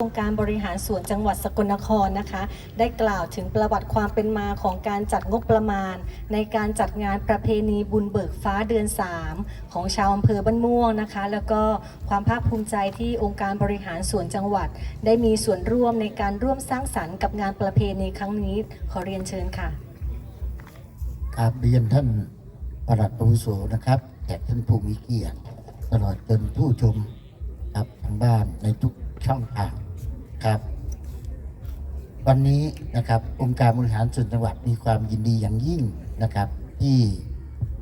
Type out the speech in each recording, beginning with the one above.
องค์การบริหารส่วนจังหวัดสกลนครนะคะ ได้กล่าวถึงประวัติความเป็นมาของการจัดงบประมาณ ในการจัดงานประเพณีบุญเบิกฟ้าเดือน 3 ของชาวอำเภอบ้านม่วงนะคะ แล้วก็ความภาคภูมิใจที่องค์การบริหารส่วนจังหวัด ได้มีส่วนร่วมในการร่วมสร้างสรรค์กับงานประเพณีครั้งนี้ขอเรียนเชิญค่ะครับเรียนท่านประหลัดอาวุโสนะครับแขกท่านผู้มีเกียรติตลอดจนผู้ชมครับทางบ้านในทุกช่องทาง ครับ วันนี้นะครับองค์การบริหารส่วนจังหวัดมีความยินดีอย่างยิ่งนะครับ ที่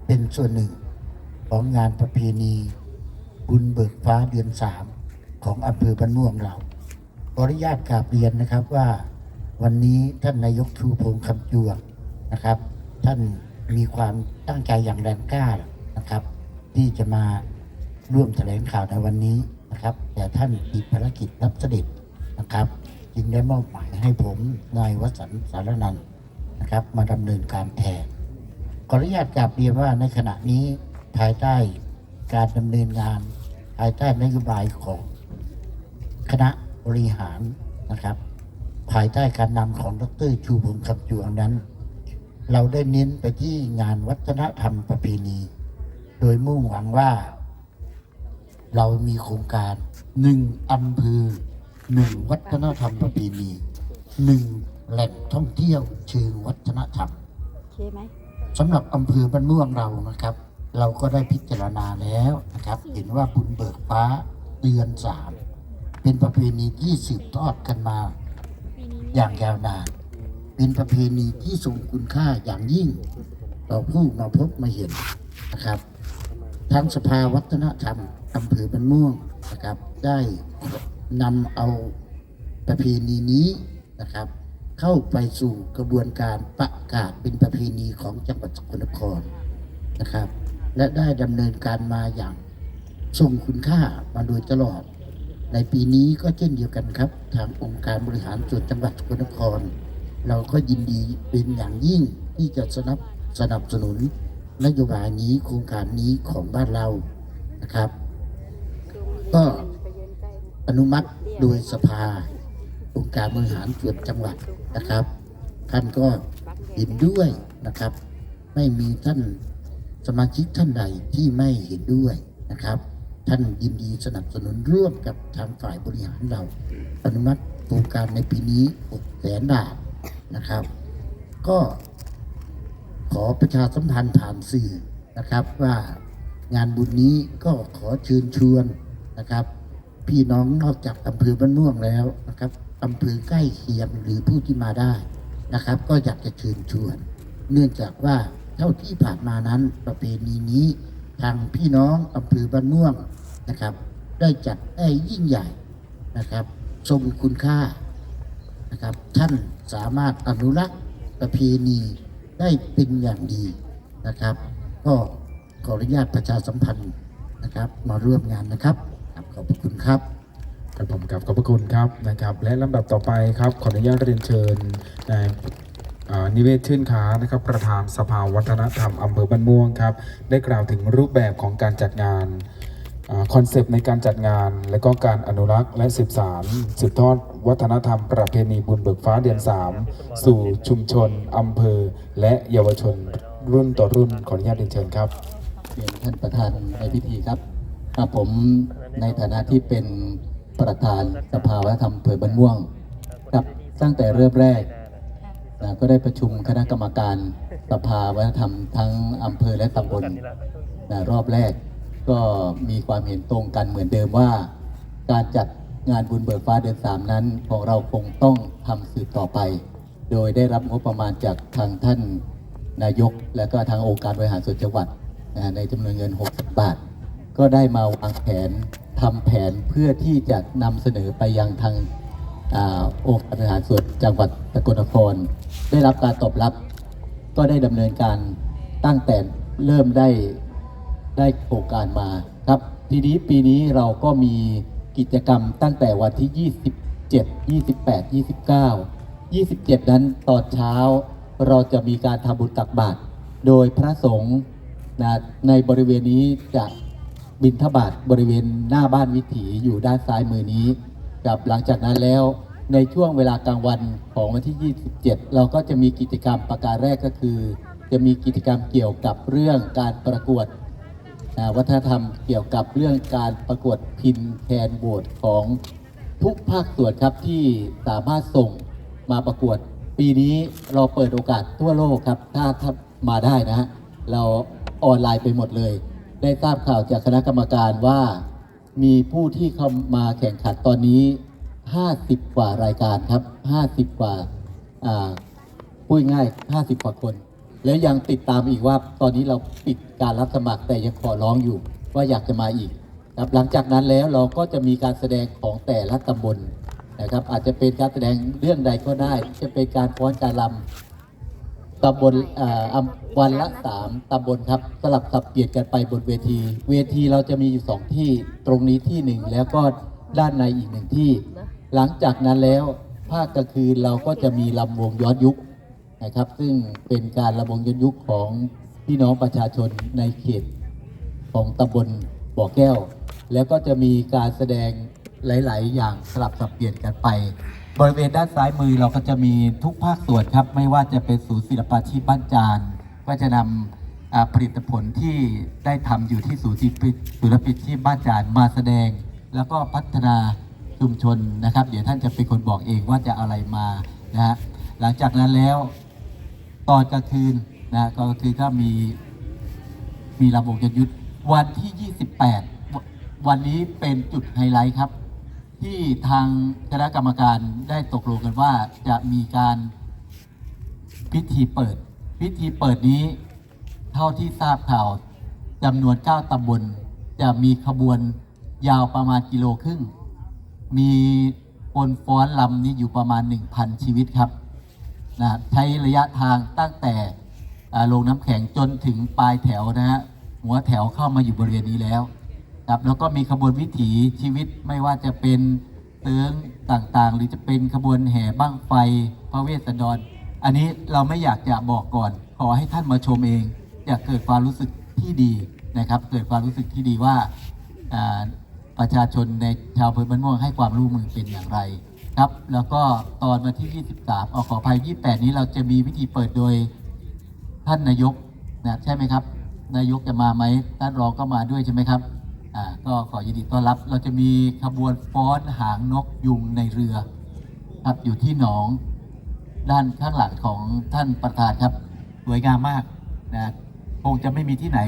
เป็นส่วนหนึ่งของงานประเพณีบุญเบิกฟ้าเดือนสามของอำเภอบ้านม่วงเราขออนุญาตกราบเรียนนะครับว่าวันนี้ท่านนายกชูพงษ์คำจวงนะครับ ท่านมีความตั้งใจอย่างแรงกล้านะครับ ที่จะมาร่วมแถลงข่าวในวันนี้นะครับ แต่ท่านติดภารกิจรับเสด็จ นะครับ จึงได้มอบหมายให้ผมนายวสันต์สารนันนะครับ มาดำเนินการแทนขออนุญาตกราบเรียนว่าในขณะนี้ภายใต้การดำเนินงาน ภายใต้นโยบายของคณะบริหารนะครับ ภายใต้การนำของดรชูพงษ์คำจวงนั้น เราได้เน้นไปที่งานวัฒนธรรมประเพณี โดยมุ่งหวังว่า เรามีโครงการหนึ่งอำเภอ หนึ่งวัฒนธรรมประเพณีหนึ่งแหล่งท่องเที่ยวเชิงวัฒนธรรมโอเคไหมสำหรับอำเภอบ้านม่วงเรานะครับ เราก็ได้พิจารณาแล้วนะครับ เห็นว่าบุญเบิกฟ้าเดือนสามเป็นประเพณีที่สืบทอดกันมา อย่างยาวนาน เป็นประเพณีที่ทรงคุณค่าอย่างยิ่ง ต่อผู้มาพบมาเห็นนะครับทางสภาวัฒนธรรมอำเภอบ้านม่วงนะครับได้ นำเอาประเพณีนี้นะครับ เข้าไปสู่กระบวนการประกาศเป็นประเพณีของจังหวัดสกลนครนะครับ และได้ดำเนินการมาอย่างทรงคุณค่ามาโดยตลอด ในปีนี้ก็เช่นเดียวกันครับ ทางองค์การบริหารส่วนจังหวัดสกลนคร เราก็ยินดีเป็นอย่างยิ่งที่จะสนับสนับสนุนนโยบายนี้โครงการนี้ของบ้านเรานะครับ ก็ อนุมัติโดยสภาองค์การบริหารส่วนจังหวัดนะครับ ท่านก็เห็นด้วยนะครับ ไม่มีท่านสมาชิกท่านใดที่ไม่เห็นด้วยนะครับ ท่านยินดีสนับสนุนร่วมกับทางฝ่ายบริหารเรา อนุมัติโครงการในปีนี้6แสนบาทนะครับ ก็ขอประชาสัมพันธ์ผ่านสื่อนะครับว่างานบุญนี้ก็ขอเชิญชวนนะครับ พี่น้องนอกจากอำเภอบ้านม่วงแล้วนะครับอำเภอใกล้เคียงหรือผู้ที่มาได้นะครับ ก็อยากจะเชิญชวน เนื่องจากว่าเท่าที่ผ่านมานั้นประเพณีนี้ ทางพี่น้องอำเภอบ้านม่วงนะครับ ได้จัดได้ยิ่งใหญ่นะครับทรงคุณค่านะครับ ท่านสามารถอนุรักษ์ประเพณีได้เป็นอย่างดีนะครับ ก็ขออนุญาตประชาสัมพันธ์นะครับ มาร่วมงานนะครับครับ ขอบพระคุณครับครับผมครับขอบพระคุณครับนะครับ และลำดับต่อไปครับ ขออนุญาตเรียนเชิญนายอ่านิเวศชื่นค้านะครับ ประธานสภาวัฒนธรรมอำเภอบ้านม่วงครับ ได้กล่าวถึงรูปแบบของการจัดงานคอนเซปต์ในการจัดงาน และก็การอนุรักษ์และสืบสานสืบทอดวัฒนธรรมประเพณีบุญเบิกฟ้าเดือน 3 สู่ชุมชนอำเภอ และเยาวชนรุ่นต่อรุ่นขออนุญาตเรียนเชิญครับเรียนท่านประธานในพิธีครับ ครับผมในฐานะที่เป็นประธานสภาวัฒนธรรมเภอบ้านม่วงครับตั้งแต่เริ่มแรกนะก็ได้ประชุมคณะกรรมการสภาวัฒนธรรมทั้งอำเภอและตำบลนะรอบแรกก็มีความเห็นตรงกันเหมือนเดิมว่า การจัดงานบุญเบิกฟ้าเดือนสามนั้น ของเราคงต้องทำสืบต่อไป โดยได้รับงบประมาณจากทางท่านนายก และก็ทางองค์การบริหารส่วนจังหวัดในจำนวนเงิน 60 บาท ก็ได้มาวางแผนทำแผนเพื่อที่จะนำเสนอไปยังทางอาองค์การบริหารส่วนจังหวัดสกลนคร ได้รับการตอบรับ ก็ได้ดำเนินการตั้งแต่เริ่มได้ได้โครงการมาครับ ทีนี้ปีนี้เราก็มีกิจกรรมตั้งแต่วันที่ 27 28 29 27 นั้นตอนเช้าเราจะมีการทำบุญตักบาตรโดยพระสงฆ์นะในบริเวณนี้จะ บิณฑบาตบริเวณหน้าบ้านวิถีอยู่ด้านซ้ายมือนี้กับหลังจากนั้นแล้วในช่วงเวลากลางวันของวันที่ 27 เราก็จะมีกิจกรรมประการแรกก็คือ จะมีกิจกรรมเกี่ยวกับเรื่องการประกวดวัฒนธรรมเกี่ยวกับเรื่องการประกวดพินแคนโบสของทุกภาคส่วนครับที่สามารถส่งมาประกวด ปีนี้เราเปิดโอกาสทั่วโลกครับ ถ้าถ้ามาได้นะฮะเราออนไลน์ไปหมดเลย ได้ทราบข่าวจากคณะกรรมการว่า มีผู้ที่เข้ามาแข่งขันตอนนี้ 50 กว่ารายการครับ 50 กว่าพูดง่าย 50 กว่าคน แล้วยังติดตามอีกว่าตอนนี้เราปิดการรับสมัครแต่ยังขอร้องอยู่ว่าอยากจะมาอีกครับหลังจากนั้นแล้วเราก็จะมีการแสดงของแต่ละตำบลนะครับ อาจจะเป็นการแสดงเรื่องใดก็ได้ จะเป็นการฟ้อนการรำ ตำบลอ่าอำวันละสามตำบลครับสลับสับเปลี่ยนกันไปบนเวที เวทีเราจะมีอยู่สองที่ตรงนี้ที่หนึ่งแล้วก็ด้านในอีกหนึ่งที่ หลังจากนั้นแล้วภาคกลางคืนเราก็จะมีลำวงย้อนยุคนะครับ ซึ่งเป็นการระบงย้อนยุคของพี่น้องประชาชนในเขตของตำบลบ่อแก้ว แล้วก็จะมีการแสดงหลาย ๆ อย่างสลับสับเปลี่ยนกันไป บริเวณด้านซ้ายมือเราก็จะมีทุกภาคส่วนครับ ไม่ว่าจะเป็นศูนย์ศิลปาชีพบ้านจานก็จะนำผลิตผลที่ได้ทำอยู่ที่ศูนย์ศิลปศิลปชีพบ้านจานมาแสดง แล้วก็พัฒนาชุมชนนะครับ เดี๋ยวท่านจะเป็นคนบอกเองว่าจะอะไรมานะฮะหลังจากนั้นแล้วตอนกลางคืนนะตอนกลางคืนก็มีมีลำวงยยุทธวันที่ 28 วันนี้เป็นจุดไฮไลท์ครับ ที่ทางคณะกรรมการได้ตกลงกันว่าจะมีการพิธีเปิด พิธีเปิดนี้ เท่าที่ทราบข่าวจำนวน 9ตำบล จะมีขบวนยาวประมาณกิโลครึ่ง มีคนฟ้อนลำนี้อยู่ประมาณ 1,000 ชีวิตครับนะใช้ระยะทางตั้งแต่ลงน้ำแข็งจนถึงปลายแถวนะฮะหัวแถวเข้ามาอยู่บริเวณนี้แล้ว ครับแล้วก็มีขบวนวิถีชีวิตไม่ว่าจะเป็นเตื้องต่างๆ หรือจะเป็นขบวนแห่บ้างไฟพระเวสสันดร อันนี้เราไม่อยากจะบอกก่อน ขอให้ท่านมาชมเองจะเกิดความรู้สึกที่ดีนะครับ เกิดความรู้สึกที่ดีว่าประชาชนในชาวอำเภอบ้านม่วงให้ความร่วมมือเป็นอย่างไรครับ แล้วก็ตอนวันที่ 23เอาขออภัย 28 นี้เราจะมีพิธีเปิดโดยท่านนายกนะใช่ไหมครับ นายกจะมาไหมท่านรองก็มาด้วยใช่ไหมครับ ก็ขอยินดีต้อนรับ เราจะมีขบวนฟ้อนหางนกยุงในเรือครับอยู่ที่หนองด้านข้างหลังของท่านประธานครับสวยงามมากนะคงจะไม่มีที่ไหน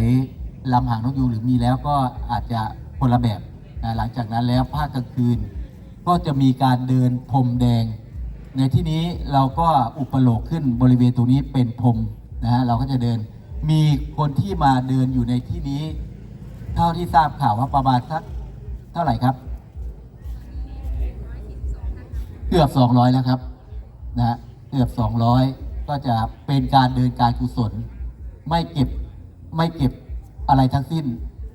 ลำหางนกยูงหรือมีแล้วก็อาจจะคนละแบบนะหลังจากนั้นแล้วภาคกลางคืน ก็จะมีการเดินพรมแดง ในที่นี้เราก็อุปโลกขึ้นบริเวณตรงนี้เป็นพรมนะฮะเราก็จะเดินมีคนที่มาเดินอยู่ในที่นี้ เท่าที่ทราบข่าวว่าประมาณสักเท่าไหร่ครับ เกือบ 200 แล้วครับนะฮะเกือบ 200 ก็จะเป็นการเดินการกุศล ไม่เก็บไม่เก็บอะไรทั้งสิ้น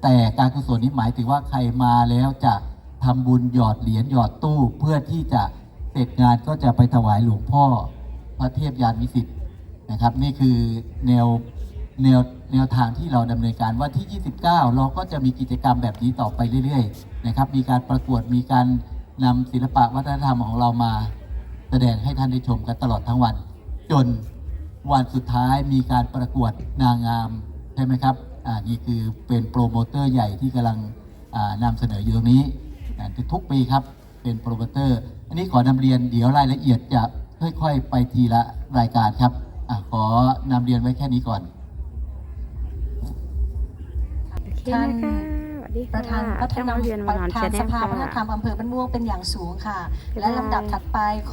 แต่การกุศลนี้หมายถึงว่าใครมาแล้วจะทำบุญหยอดเหรียญหยอดตู้เพื่อที่จะเสร็จงานก็จะไปถวายหลวงพ่อพระเทพยานวิสิทธิ์นะครับ นี่คือแนว แนวแนวทางที่เราดำเนินการว่าที่ 29 เราก็จะมีกิจกรรมแบบนี้ต่อไปเรื่อยๆนะครับ มีการประกวดมีการนำศิลปะวัฒนธรรมของเรามา แสดงให้ท่านได้ชมกันตลอดทั้งวัน จนวันสุดท้ายมีการประกวดนางงามใช่ไหมครับอ่านี่คือเป็นโปรโมเตอร์ใหญ่ที่กำลังอ่านำเสนออยู่ตรงนี้ทุกปีครับเป็นโปรโมเตอร์ อันนี้ขอนำเรียนเดี๋ยวรายละเอียดจะค่อยๆ ไปทีละรายการครับอขอนำเรียนไว้แค่นี้ก่อน โอเคนะคะสวัสดีปค่ะระธานพัฒนาเรียนปมานอนระธานแชนแนสลภาวัฒนธรรค่ะมอำเภอบ้านม่วงเป็นอย่างสูงค่ะบ๊ายบายและลำดับถัดไปขอ